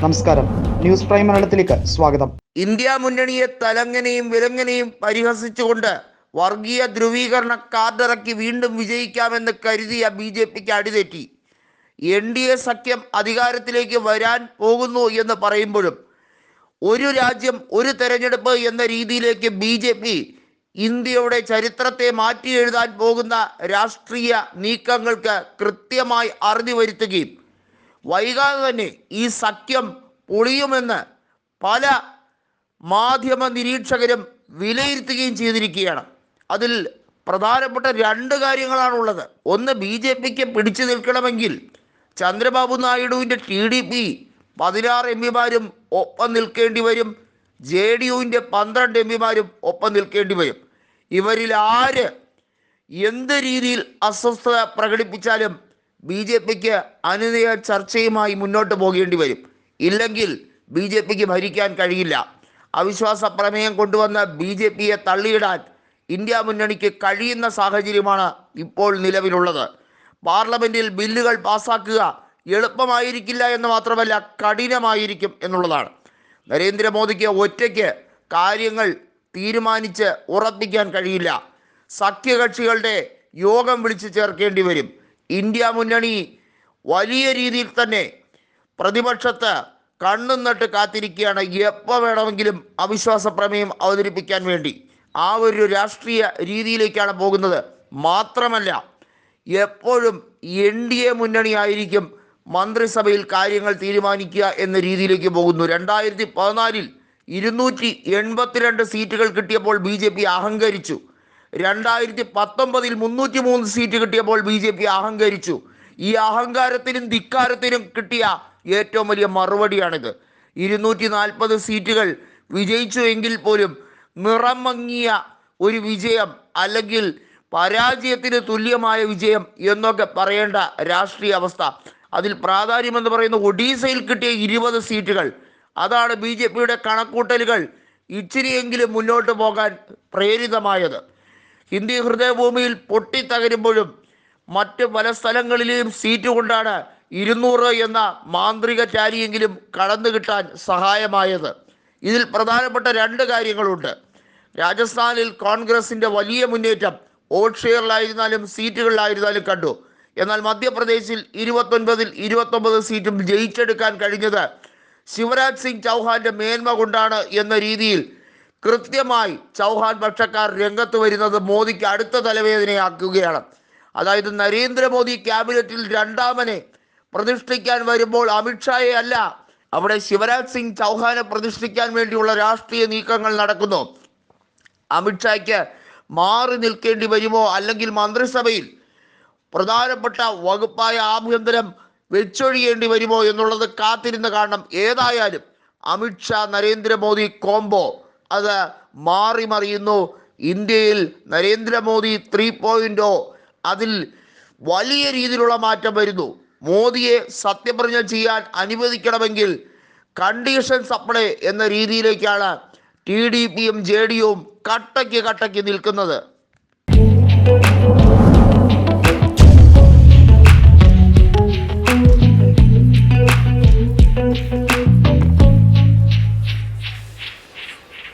നമസ്കാരം. News prime മലയാളത്തിലേക്ക് സ്വാഗതം. ഇന്ത്യ മുന്നണിയെ തലങ്ങനെയും വിലങ്ങനെയും പരിഹസിച്ചുകൊണ്ട് വർഗീയ ധ്രുവീകരണ കാർഡിറക്കി വീണ്ടും വിജയിക്കാമെന്ന് കരുതിയ ബി ജെ പിക്ക് അടിതെറ്റി. എൻ ഡി എ സഖ്യം അധികാരത്തിലേക്ക് വരാൻ പോകുന്നു എന്ന് പറയുമ്പോഴും ഒരു രാജ്യം ഒരു തെരഞ്ഞെടുപ്പ് എന്ന രീതിയിലേക്ക് ബി ജെ പി ഇന്ത്യയുടെ ചരിത്രത്തെ മാറ്റി എഴുതാൻ പോകുന്ന രാഷ്ട്രീയ നീക്കങ്ങൾക്ക് കൃത്യമായി അറിഞ്ഞു വരുത്തുകയും വൈകാതെ തന്നെ ഈ സഖ്യം പൊളിയുമെന്ന് പല മാധ്യമ നിരീക്ഷകരും വിലയിരുത്തുകയും ചെയ്തിരിക്കുകയാണ്. അതിൽ പ്രധാനപ്പെട്ട രണ്ട് കാര്യങ്ങളാണുള്ളത്. ഒന്ന് ബി ജെ പിക്ക് പിടിച്ചു നിൽക്കണമെങ്കിൽ ചന്ദ്രബാബു നായിഡുവിന്റെ ടി ഡി പി പതിനാറ് എം പിമാരും ഒപ്പം നിൽക്കേണ്ടി വരും. ജെ ഡി യുവിന്റെ പന്ത്രണ്ട് എം പിമാരും ഒപ്പം നിൽക്കേണ്ടി വരും. ഇവരിൽ ആര് എന്ത് രീതിയിൽ അസ്വസ്ഥത പ്രകടിപ്പിച്ചാലും ബി ജെ പിക്ക് അനുനയ ചർച്ചയുമായി മുന്നോട്ട് പോകേണ്ടി വരും. ഇല്ലെങ്കിൽ ബി ജെ പിക്ക് ഭരിക്കാൻ കഴിയില്ല. അവിശ്വാസ പ്രമേയം കൊണ്ടുവന്ന് ബി ജെ പിയെ തള്ളിയിടാൻ ഇന്ത്യ മുന്നണിക്ക് കഴിയുന്ന സാഹചര്യമാണ് ഇപ്പോൾ നിലവിലുള്ളത്. പാർലമെന്റിൽ ബില്ലുകൾ പാസാക്കുക എളുപ്പമായിരിക്കില്ല എന്ന് മാത്രമല്ല കഠിനമായിരിക്കും എന്നുള്ളതാണ്. നരേന്ദ്രമോദിക്ക് ഒറ്റയ്ക്ക് കാര്യങ്ങൾ തീരുമാനിച്ച് ഉറപ്പിക്കാൻ കഴിയില്ല. സഖ്യകക്ഷികളുടെ യോഗം വിളിച്ചു ചേർക്കേണ്ടി വരും. ഇന്ത്യ മുന്നണി വലിയ രീതിയിൽ തന്നെ പ്രതിപക്ഷത്ത് കണ്ണും നട്ട് കാത്തിരിക്കുകയാണ്. എപ്പോൾ വേണമെങ്കിലും അവിശ്വാസ പ്രമേയം അവതരിപ്പിക്കാൻ വേണ്ടി. ആ ഒരു രാഷ്ട്രീയ രീതിയിലേക്കാണ് പോകുന്നത്. മാത്രമല്ല എപ്പോഴും എൻ ഡി എ മുന്നണിയായിരിക്കും മന്ത്രിസഭയിൽ കാര്യങ്ങൾ തീരുമാനിക്കുക എന്ന രീതിയിലേക്ക് പോകുന്നു. രണ്ടായിരത്തി പതിനാലിൽ ഇരുന്നൂറ്റി എൺപത്തിരണ്ട് സീറ്റുകൾ കിട്ടിയപ്പോൾ ബി ജെ പി അഹങ്കരിച്ചു. രണ്ടായിരത്തി പത്തൊമ്പതിൽ മുന്നൂറ്റി മൂന്ന് സീറ്റ് കിട്ടിയപ്പോൾ ബി ജെ പി അഹങ്കരിച്ചു. ഈ അഹങ്കാരത്തിനും ധിക്കാരത്തിനും കിട്ടിയ ഏറ്റവും വലിയ മറുപടിയാണിത്. ഇരുന്നൂറ്റി നാൽപ്പത് സീറ്റുകൾ വിജയിച്ചു എങ്കിൽ പോലും നിറം മങ്ങിയ ഒരു വിജയം അല്ലെങ്കിൽ പരാജയത്തിന് തുല്യമായ വിജയം എന്നൊക്കെ പറയേണ്ട രാഷ്ട്രീയ അവസ്ഥ. അതിൽ പ്രാധാന്യം എന്ന് പറയുന്ന ഒഡീസയിൽ കിട്ടിയ ഇരുപത് സീറ്റുകൾ. അതാണ് ബി ജെ പിയുടെ കണക്കൂട്ടലുകൾ ഇച്ചിരിയെങ്കിലും മുന്നോട്ട് പോകാൻ പ്രേരിതമായത്. ഹിന്ദി ഹൃദയഭൂമിയിൽ പൊട്ടിത്തകരുമ്പോഴും മറ്റ് പല സ്ഥലങ്ങളിലെയും സീറ്റ് കൊണ്ടാണ് ഇരുന്നൂറ് എന്ന മാന്ത്രിക ചാരിയെങ്കിലും കടന്നു കിട്ടാൻ സഹായമായത്. ഇതിൽ പ്രധാനപ്പെട്ട രണ്ട് കാര്യങ്ങളുണ്ട്. രാജസ്ഥാനിൽ കോൺഗ്രസിന്റെ വലിയ മുന്നേറ്റം വോട്ട് ഷെയറിലായിരുന്നാലും സീറ്റുകളിലായിരുന്നാലും കണ്ടു. എന്നാൽ മധ്യപ്രദേശിൽ ഇരുപത്തൊൻപതിൽ ഇരുപത്തൊമ്പത് സീറ്റും ജയിച്ചെടുക്കാൻ കഴിഞ്ഞത് ശിവരാജ് സിംഗ് ചൗഹാന്റെ മേന്മ കൊണ്ടാണ് എന്ന രീതിയിൽ കൃത്യമായി ചൗഹാൻ പക്ഷക്കാർ രംഗത്ത് വരുന്നത് മോദിക്ക് അടുത്ത തലവേദനയാക്കുകയാണ്. അതായത് നരേന്ദ്രമോദി ക്യാബിനറ്റിൽ രണ്ടാമനെ പ്രതിഷ്ഠിക്കാൻ വരുമ്പോൾ അമിത്ഷായെ അല്ല അവിടെ ശിവരാജ് സിംഗ് ചൗഹാനെ പ്രതിഷ്ഠിക്കാൻ വേണ്ടിയുള്ള രാഷ്ട്രീയ നീക്കങ്ങൾ നടക്കുന്നു. അമിത്ഷായ്ക്ക് മാറി നിൽക്കേണ്ടി വരുമോ അല്ലെങ്കിൽ മന്ത്രിസഭയിൽ പ്രധാനപ്പെട്ട വകുപ്പായ ആഭ്യന്തരം വെച്ചൊഴിയേണ്ടി വരുമോ എന്നുള്ളത് കാത്തിരുന്ന് കാണണം. ഏതായാലും അമിത്ഷാ നരേന്ദ്രമോദി കോംബോ അത് മാറി മറിയുന്നു. ഇന്ത്യയിൽ നരേന്ദ്രമോദി ത്രീ പോയിന്റോ അതിൽ വലിയ രീതിയിലുള്ള മാറ്റം വരുന്നു. മോദിയെ സത്യപ്രതിജ്ഞ ചെയ്യാൻ അനുവദിക്കണമെങ്കിൽ കണ്ടീഷൻ സപ്ലൈ എന്ന രീതിയിലേക്കാണ് ടി ഡി പിയും ജെ ഡി യുവും കട്ടയ്ക്ക് കട്ടയ്ക്ക് നിൽക്കുന്നത്.